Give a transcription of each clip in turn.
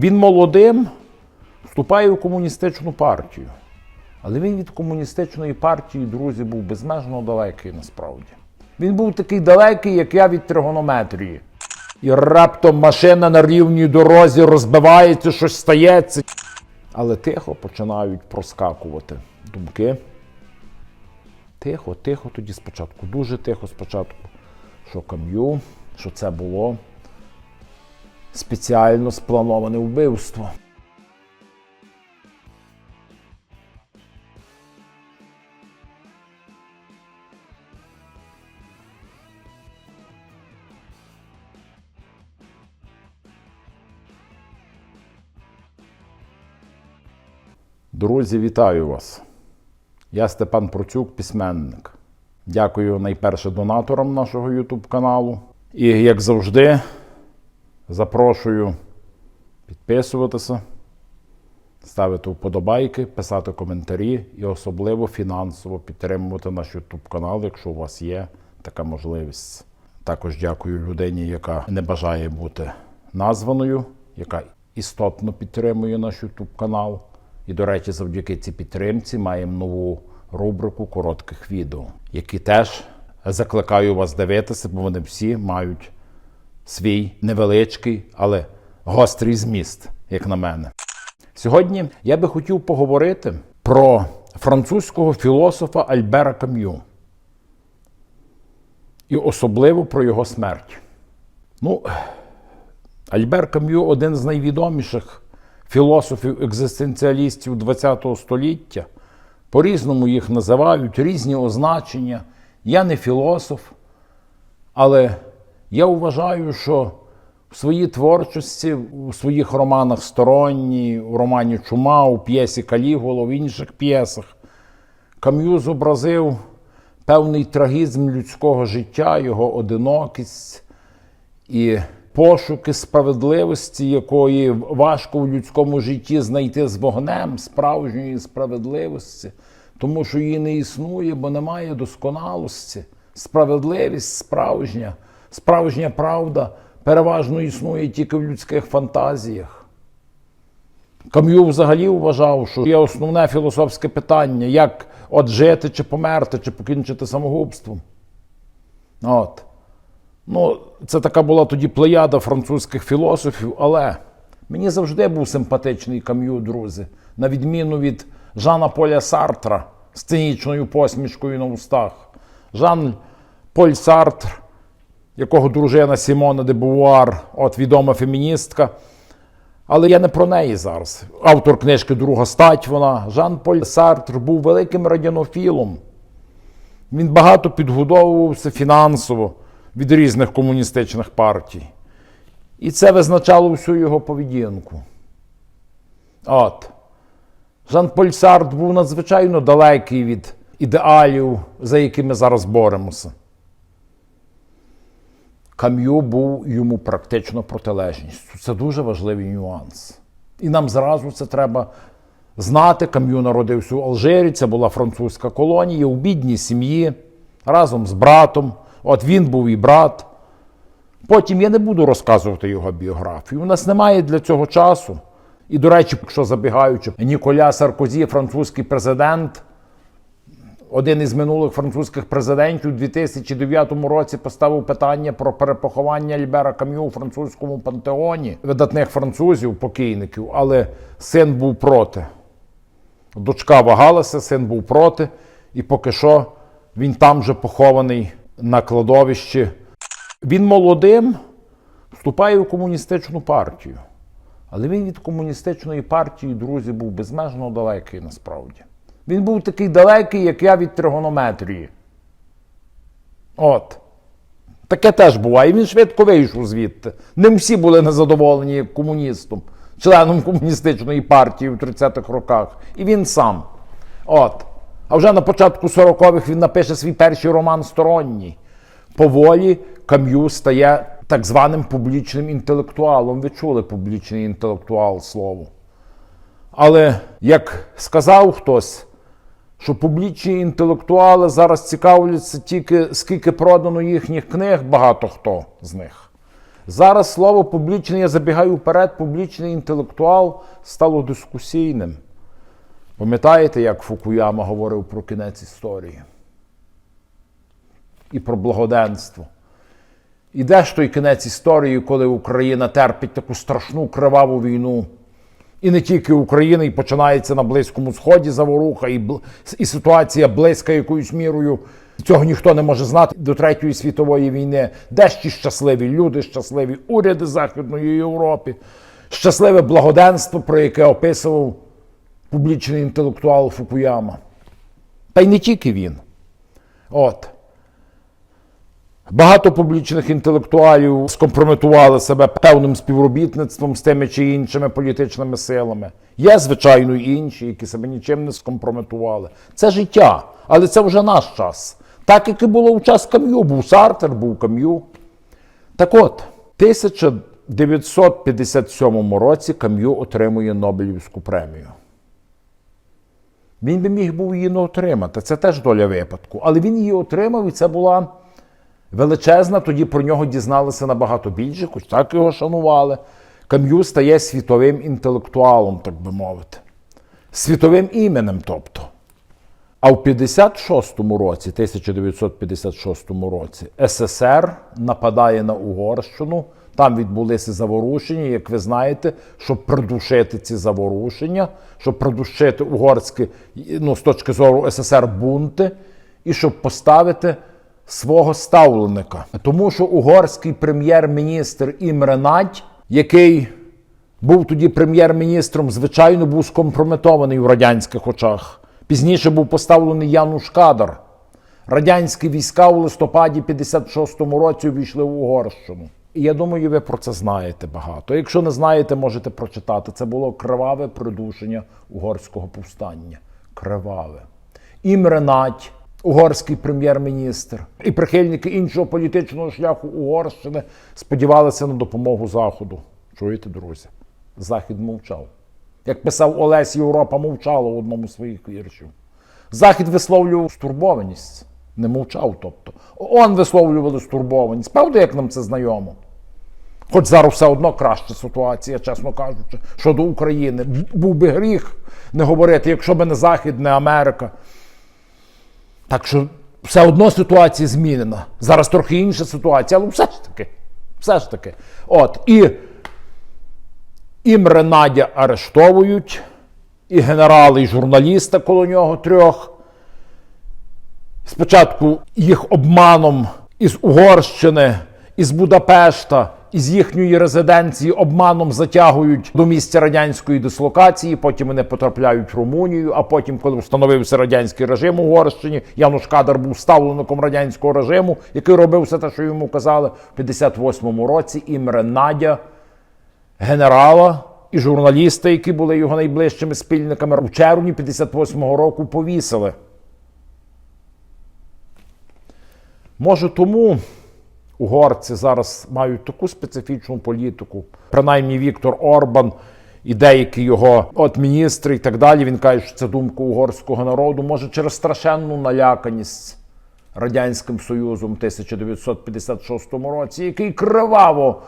Він молодим вступає в комуністичну партію. Але він від комуністичної партії, друзі, був безмежно далекий насправді. Він був такий далекий, як я від тригонометрії. І раптом машина на рівній дорозі розбивається, щось стається. Але тихо починають проскакувати думки. Тихо, тихо тоді спочатку, дуже тихо спочатку, що кам'ю, що це було спеціально сплановане вбивство. Друзі, вітаю вас. Я Степан Процюк, письменник. Дякую найперше донаторам нашого YouTube каналу. І як завжди, запрошую підписуватися, ставити вподобайки, писати коментарі і особливо фінансово підтримувати наш YouTube канал, якщо у вас є така можливість. Також дякую людині, яка не бажає бути названою, яка істотно підтримує наш YouTube канал. І, до речі, завдяки цій підтримці маємо нову рубрику коротких відео, які теж закликаю вас дивитися, бо вони всі мають свій невеличкий, але гострий зміст, як на мене. Сьогодні я би хотів поговорити про французького філософа Альбера Кам'ю. І особливо про його смерть. Ну, Альбер Кам'ю один з найвідоміших філософів-екзистенціалістів ХХ століття. По-різному їх називають, різні означення. Я не філософ, але я вважаю, що в своїй творчості, у своїх романах Сторонній, у романі Чума, у п'єсі Калігула, в інших п'єсах, Кам'ю зобразив певний трагізм людського життя, його одинокість і пошуки справедливості, якої важко в людському житті знайти з вогнем справжньої справедливості, тому що її не існує, бо немає досконалості. Справедливість справжня, справжня правда переважно існує тільки в людських фантазіях. Кам'ю взагалі вважав, що є основне філософське питання, як от жити чи померти, чи покінчити самогубством. От. Ну, це така була тоді плеяда французьких філософів, але мені завжди був симпатичний кам'ю, друзі, на відміну від Жана Поля Сартра з цинічною посмішкою на устах. Жан Поль Сартр, якого дружина Сімона де Бувуар, от відома феміністка. Але я не про неї зараз. Автор книжки Друга стать вона. Жан Поль Сартр був великим радянофілом. Він багато підгодовувався фінансово від різних комуністичних партій. І це визначало всю його поведінку. От. Жан-Поль Сарт був надзвичайно далекий від ідеалів, за якими зараз боремося. Кам'ю був йому практично протилежністю. Це дуже важливий нюанс. І нам зразу це треба знати. Кам'ю народився у Алжирі, це була французька колонія у бідній сім'ї разом з братом. От він був і брат. Потім я не буду розказувати його біографію. У нас немає для цього часу. І, до речі, якщо забігаючи, Ніколя Саркозі, французький президент, один із минулих французьких президентів у 2009 році поставив питання про перепоховання Альбера Кам'ю у французькому пантеоні видатних французів, покійників, але син був проти. Дочка вагалася, син був проти, і поки що він там же похований на кладовищі. Він молодим вступає в комуністичну партію. Але він від комуністичної партії, друзі, був безмежно далекий насправді. Він був такий далекий, як я від тригонометрії. От. Таке теж буває. Він швидко вийшов звідти. Не всі були незадоволені комуністом, членом комуністичної партії в 30-х роках. І він сам. От. А вже на початку 40-х він напише свій перший роман Сторонній. Поволі Кам'ю стає так званим публічним інтелектуалом. Ви чули публічний інтелектуал слово. Але як сказав хтось, що публічні інтелектуали зараз цікавляться тільки скільки продано їхніх книг, багато хто з них. Зараз слово публічний, я забігаю вперед, публічний інтелектуал стало дискусійним. Пам'ятаєте, як Фукуяма говорив про кінець історії? І про благоденство. І де ж той кінець історії, коли Україна терпить таку страшну криваву війну? І не тільки Україна, і починається на Близькому Сході заворуха, і, і ситуація близька якоюсь мірою. Цього ніхто не може знати до Третьої світової війни. Де ж ті щасливі люди, щасливі уряди Західної Європи, щасливе благоденство, про яке описував публічний інтелектуал Фукуяма. Та й не тільки він. От. Багато публічних інтелектуалів скомпрометували себе певним співробітництвом з тими чи іншими політичними силами. Є, звичайно, інші, які себе нічим не скомпрометували. Це життя, але це вже наш час. Так як і було в час Кам'ю. Був Сартер, був Кам'ю. Так от, в 1957 році Кам'ю отримує Нобелівську премію. Він би міг був її не отримати. Це теж доля випадку. Але він її отримав, і це була величезна. Тоді про нього дізналися набагато більше, хоч так його шанували. Кам'ю стає світовим інтелектуалом, так би мовити. Світовим іменем, тобто. А в 56-му році, 1956 році, СССР нападає на Угорщину. Там відбулися заворушення, як ви знаєте, щоб придушити ці заворушення, щоб придушити угорські, ну, з точки зору СССР бунти, і щоб поставити свого ставленика. Тому що угорський прем'єр-міністр Імре Надь, який був тоді прем'єр-міністром, звичайно, був скомпрометований в радянських очах. Пізніше був поставлений Януш Кадар. Радянські війська у листопаді 56-му році увійшли в Угорщину. І я думаю, ви про це знаєте багато. Якщо не знаєте, можете прочитати. Це було криваве придушення угорського повстання. Криваве. Імре Надь, угорський прем'єр-міністр, і прихильники іншого політичного шляху Угорщини сподівалися на допомогу Заходу. Чуєте, друзі? Захід мовчав. Як писав Олесь, Європа мовчала в одному з своїх віршів. Захід висловлював стурбованість, не мовчав. тобто. ООН висловлювали стурбованість. Правда, як нам це знайомо? Хоч зараз все одно краща ситуація, чесно кажучи, щодо України. Був би гріх не говорити, якщо б не Захід, не Америка. Так що все одно ситуація змінена. Зараз трохи інша ситуація, але все ж таки. Все ж таки. От. І Імре Надя арештовують, і генерали, і журналіста коло нього трьох. Спочатку їх обманом із Угорщини, із Будапешта, із їхньої резиденції обманом затягують до місця радянської дислокації, потім вони потрапляють в Румунію, а потім, коли встановився радянський режим у Угорщині, Януш Кадар був ставленником радянського режиму, який робив все те, що йому казали, в 58-му році Імре Надя генерала і журналіста, які були його найближчими спільниками, у червні 58-го року повісили. Може, тому угорці зараз мають таку специфічну політику. Принаймні Віктор Орбан і деякі його от міністри і так далі. Він каже, що це думка угорського народу. Може, через страшенну наляканість Радянським Союзом в 1956 році, який криваво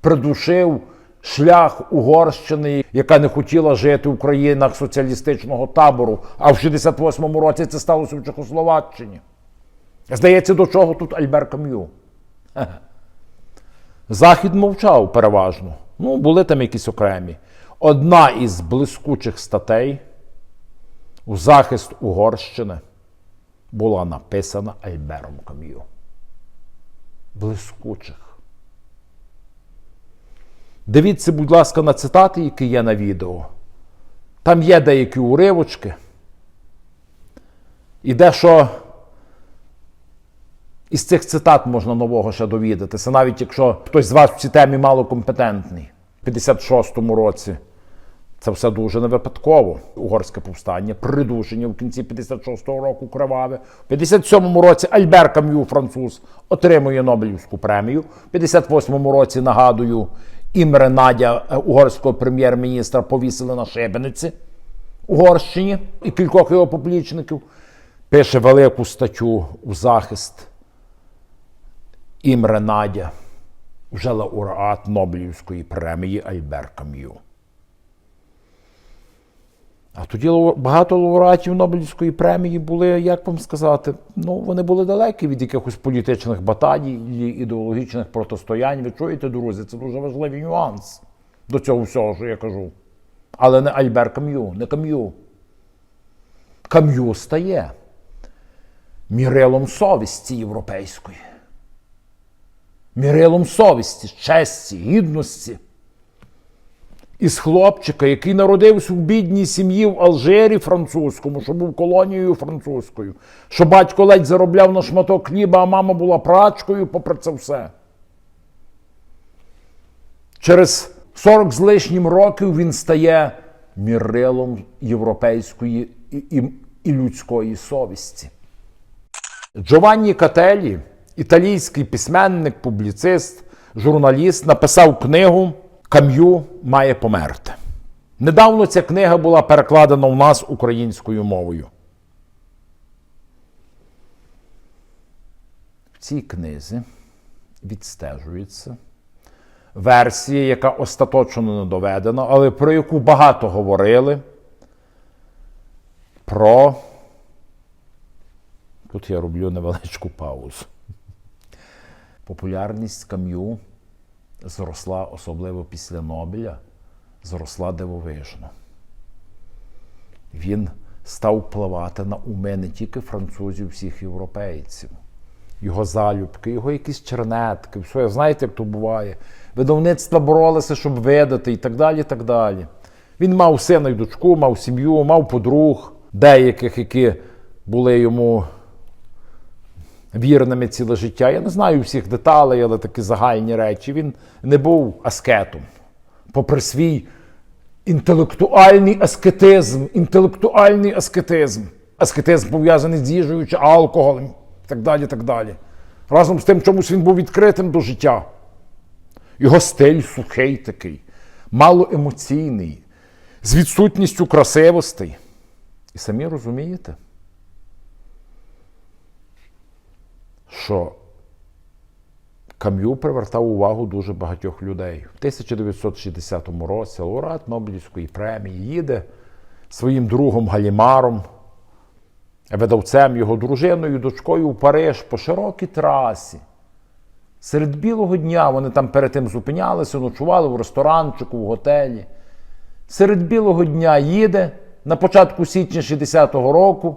придушив шлях Угорщини, яка не хотіла жити в країнах соціалістичного табору. А в 68-му році це сталося в Чехословаччині. Здається, до чого тут Альбер Кам'ю? Захід мовчав переважно. Ну, були там якісь окремі. Одна із блискучих статей у захист Угорщини була написана Альбером Кам'ю. Блискучих. Дивіться, будь ласка, на цитати, які є на відео. Там є деякі уривочки. І дещо із цих цитат можна нового ще довідатися, навіть якщо хтось з вас в цій темі мало компетентний. У 56-му році це все дуже не випадково. Угорське повстання, придушення в кінці 56-го року криваве. У 57-му році Альбер Кам'ю, француз, отримує Нобелівську премію. У 58-му році, нагадую, Імре Надя, е, угорського прем'єр-міністра, повісили на шибениці Угорщині і кількох його поплічників. Пише велику статтю у захист Імре Надя. вже лауреат Нобелівської премії Альбер Кам'ю. А тоді багато лауреатів Нобелівської премії були, як вам сказати, ну вони були далекі від якихось політичних баталій, ідеологічних протистоянь. Ви чуєте, друзі, це дуже важливий нюанс до цього всього, що я кажу. Але не Альбер Кам'ю, не Кам'ю. Кам'ю стає мірилом совісті європейської. Мірилом совісті, честі, гідності. Із хлопчика, який народився в бідній сім'ї в Алжирі французькому, що був колонією французькою, що батько ледь заробляв на шматок хліба, а мама була прачкою, попри це все. Через 40 з лишнім років він стає мірилом європейської і, і, і людської совісті. Джованні Кателі, італійський письменник, публіцист, журналіст, написав книгу Кам'ю має померти. Недавно ця книга була перекладена у нас українською мовою. В цій книзі відстежується версія, яка остаточно не доведена, але про яку багато говорили. Про. Тут я роблю невеличку паузу. Популярність Кам'ю зросла, особливо після Нобеля, зросла дивовижно. Він став впливати на уми не тільки французів, всіх європейців. Його залюбки, його якісь чернетки, все, знаєте, як то буває. Видавництва боролися, щоб видати, і так далі. і так далі. Він мав сина і дочку, мав сім'ю, мав подруг, деяких, які були йому вірними ціле життя. Я не знаю всіх деталей, але такі загальні речі. Він не був аскетом. Попри свій інтелектуальний аскетизм, інтелектуальний аскетизм. Аскетизм пов'язаний з їжею чи алкоголем, і так далі. так далі. Разом з тим, чомусь він був відкритим до життя. Його стиль сухий такий, малоемоційний, з відсутністю красивостей. І самі розумієте, що Кам'ю привертав увагу дуже багатьох людей. В 1960 році лауреат Нобелівської премії їде своїм другом Галімаром, видавцем його дружиною, дочкою у Париж по широкій трасі. Серед білого дня вони там перед тим зупинялися, ночували в ресторанчику, в готелі. Серед білого дня їде на початку січня 60-го року,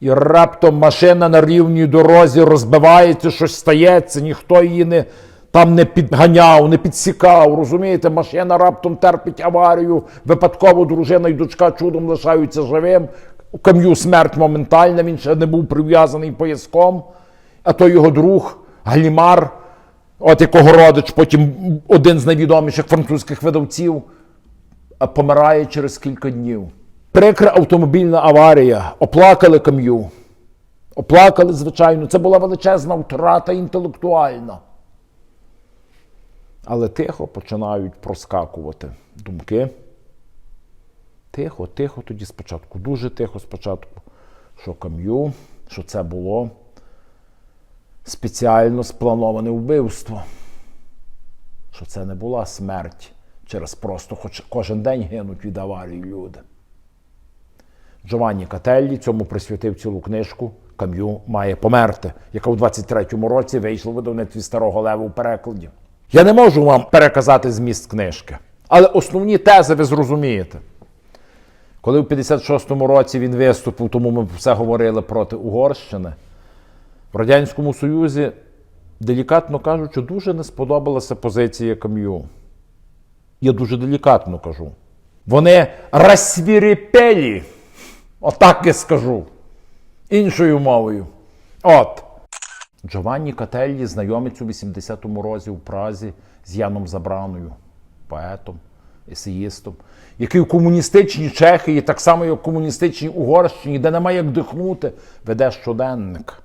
і раптом машина на рівній дорозі розбивається, щось стається, ніхто її не, там не підганяв, не підсікав. Розумієте, машина раптом терпить аварію, випадково дружина і дочка чудом лишаються живим. У кам'ю смерть моментальна, він ще не був прив'язаний пояском, а то його друг Галімар, от якого родич, потім один з найвідоміших французьких видавців, помирає через кілька днів. Прикра автомобільна аварія, оплакали кам'ю. Оплакали, звичайно, це була величезна втрата інтелектуальна. Але тихо починають проскакувати думки. Тихо, тихо тоді спочатку, дуже тихо спочатку, що кам'ю, що це було спеціально сплановане вбивство. Що це не була смерть через просто хоч кожен день гинуть від аварії люди. Джованні Кателлі цьому присвятив цілу книжку Кам'ю має померти, яка у 23-му році вийшла в видавництві старого леву в перекладі. Я не можу вам переказати зміст книжки, але основні тези ви зрозумієте. Коли в 56-му році він виступив, тому ми все говорили проти Угорщини, в Радянському Союзі, делікатно кажучи, дуже не сподобалася позиція Кам'ю. Я дуже делікатно кажу. Вони розсвірепелі. Отак я скажу. Іншою мовою. От. Джованні Кателлі знайомиться у 80-му році у Празі з Яном Забраною, поетом, есеїстом, який в комуністичній Чехії, так само як в комуністичній Угорщині, де немає як дихнути, веде щоденник.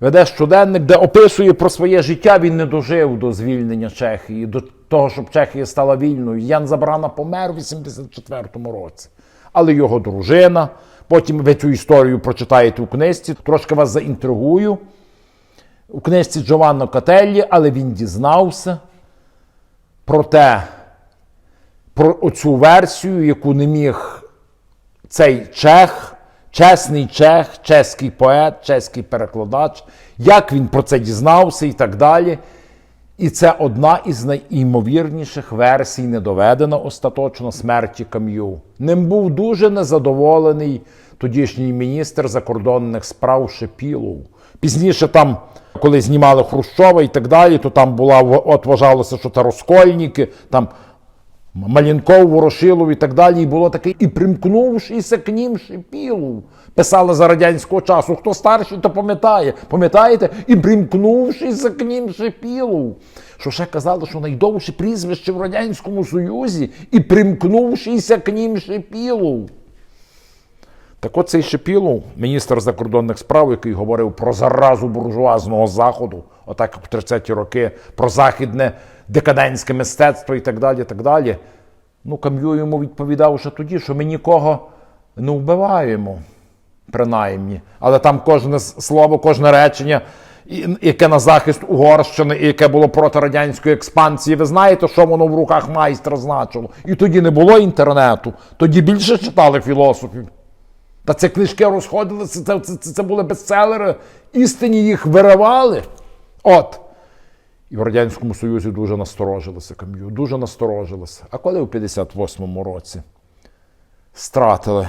Веде щоденник, де описує про своє життя, він не дожив до звільнення Чехії, до того, щоб Чехія стала вільною. Ян Забрана помер у 84-му році. Але його дружина, потім ви цю історію прочитаєте у книжці, трошки вас заінтригую. у книжці Джованно Кателлі, але він дізнався про те, про оцю версію, яку не міг цей чех, чесний чех, чеський поет, чеський перекладач, як він про це дізнався і так далі. І це одна із найімовірніших версій, не доведена остаточно смерті Кам'ю. Ним був дуже незадоволений тодішній міністр закордонних справ Шепілов. Пізніше там, коли знімали Хрущова і так далі, то там була от вважалося, що це розкольники, там Малінков, Ворошилов і так далі. І було таке, і примкнувшися к ним Шепілов. Писали за радянського часу. Хто старший, то пам'ятає. Пам'ятаєте? І примкнувшися к ним Шепілов. Що ще казали, що найдовше прізвище в Радянському Союзі і примкнувшися к ним Шепілов. Так от цей міністр закордонних справ, який говорив про заразу буржуазного заходу, отак в 30-ті роки, про західне декадентське мистецтво і так далі. так далі. Ну, Кам'ю йому відповідав ще тоді, що ми нікого не вбиваємо, принаймні. Але там кожне слово, кожне речення, яке на захист Угорщини, і яке було проти радянської експансії, ви знаєте, що воно в руках майстра значило. І тоді не було інтернету, тоді більше читали філософів. Та це книжки розходилися, це, це, це, були бестселери, істині їх виривали. От. І в Радянському Союзі дуже насторожилися Кам'ю, дуже насторожилися. А коли у 58-му році стратили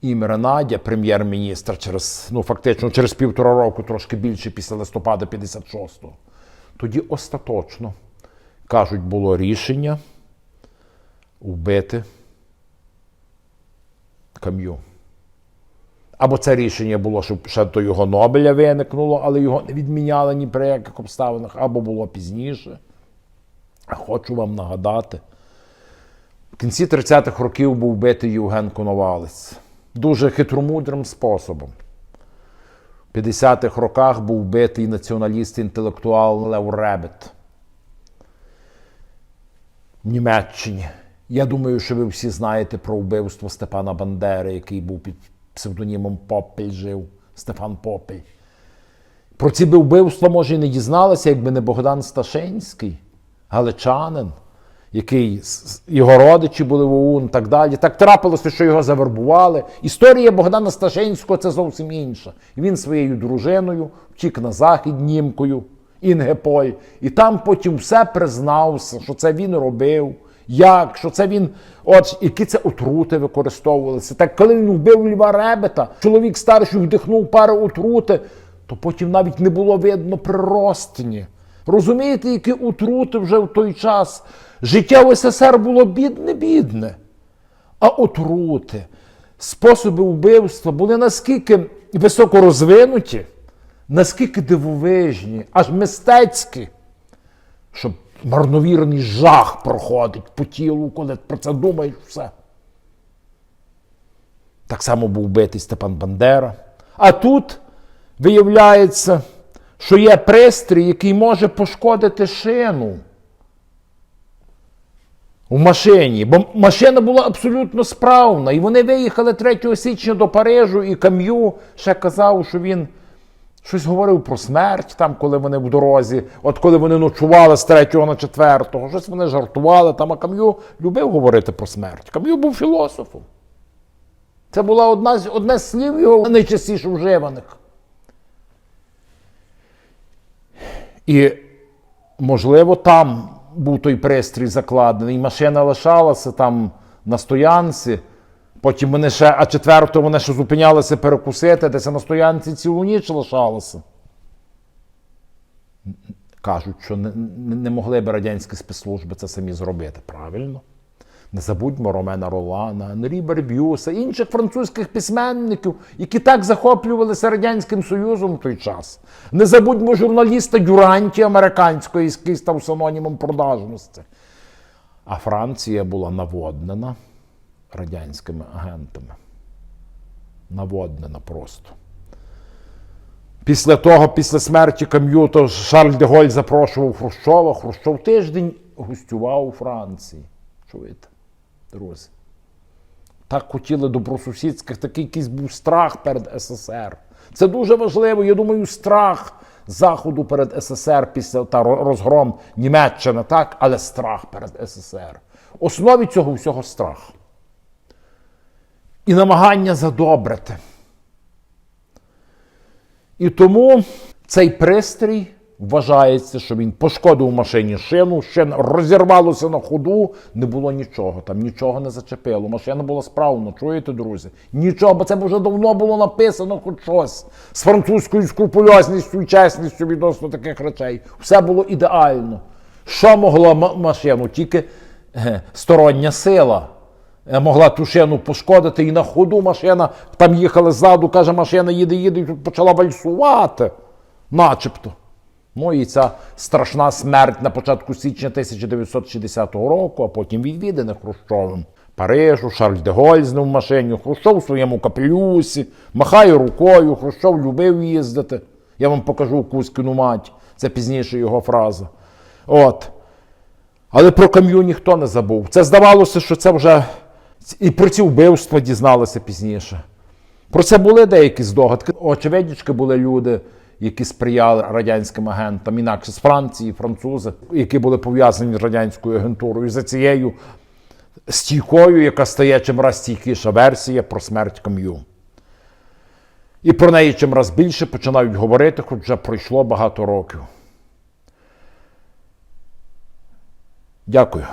ім'я Надя, прем'єр-міністр, через, ну, фактично через півтора року, трошки більше після листопада 56-го, тоді остаточно, кажуть, було рішення вбити Кам'ю. Або це рішення було, щоб ще до його Нобеля виникнуло, але його не відміняли ні при яких обставинах, або було пізніше. Хочу вам нагадати, в кінці 30-х років був вбитий Євген Коновалець. Дуже хитромудрим способом. В 50-х роках був вбитий націоналіст-інтелектуал Лев Ребет в Німеччині. Я думаю, що ви всі знаєте про вбивство Степана Бандери, який був під псевдонімом Попель жив. Стефан Попель. Про ці би вбивства, може, і не дізналися, якби не Богдан Сташинський, галичанин, який його родичі були в ОУН і так далі. Так трапилося, що його завербували. Історія Богдана Сташинського це зовсім інша. Він своєю дружиною втік на захід німкою, Інгеполь, і там потім все признався, що це він робив. Як, що це він, от які це отрути використовувалися. Так коли він вбив Льва Ребета, чоловік старший вдихнув пару отрути, то потім навіть не було видно приростні. Розумієте, які отрути вже в той час? Життя в СССР було бідне-бідне. А отрути, способи вбивства були наскільки високо розвинуті, наскільки дивовижні, аж мистецькі, що марновірний жах проходить по тілу, коли про це думаєш все. Так само був битий Степан Бандера. А тут виявляється, що є пристрій, який може пошкодити шину в машині, бо машина була абсолютно справна. І вони виїхали 3 січня до Парижу, і Кам'ю ще казав, що він щось говорив про смерть, там, коли вони в дорозі, от коли вони ночували з 3 на 4, щось вони жартували там, а Кам'ю любив говорити про смерть. Кам'ю був філософом. Це була одна одне з слів його найчастіше вживаних. І, можливо, там був той пристрій закладений. Машина лишалася там на стоянці. Потім вони ще, а четвертого вони ще зупинялися перекусити, десь на стоянці цілу ніч лишалося. Кажуть, що не, не могли б радянські спецслужби це самі зробити. Правильно? Не забудьмо Ромена Ролана, Анрі Барбюса, інших французьких письменників, які так захоплювалися Радянським Союзом в той час. Не забудьмо журналіста Дюранті американського, який став синонімом продажності. А Франція була наводнена радянськими агентами. Наводнена просто. Після того, після смерті Кам'ю, то Шарль де запрошував Хрущова. Хрущов тиждень гостював у Франції. Чуєте, друзі? Так хотіли добросусідських, такий якийсь був страх перед СССР. Це дуже важливо. Я думаю, страх Заходу перед СССР після та розгром Німеччини, так, але страх перед СССР. Основі цього всього страх. І намагання задобрити. І тому цей пристрій вважається, що він пошкодив машині шину, шина розірвалося на ходу, не було нічого, там нічого не зачепило. Машина була справна, чуєте, друзі? Нічого, бо це вже давно було написано хоч щось з французькою скрупульозністю і чесністю відносно таких речей. Все було ідеально. Що могло м- машину? Тільки стороння сила могла ту шину пошкодити, і на ходу машина там їхала ззаду, каже, машина їде, їде, тут почала вальсувати, начебто. Ну і ця страшна смерть на початку січня 1960 року, а потім відвідане Хрущовим. Парижу, Шарль де Голь з ним в машині, Хрущов у своєму капелюсі, махає рукою, Хрущов любив їздити. Я вам покажу Кузькину мать. Це пізніше його фраза. От. Але про кам'ю ніхто не забув. Це здавалося, що це вже і про ці вбивства дізналися пізніше. Про це були деякі здогадки. Очевиднічки були люди, які сприяли радянським агентам, інакше з Франції, французи, які були пов'язані з радянською агентурою. За цією стійкою, яка стає чимраз стійкіша версія про смерть кам'ю. І про неї чимраз більше починають говорити, хоч вже пройшло багато років. Дякую.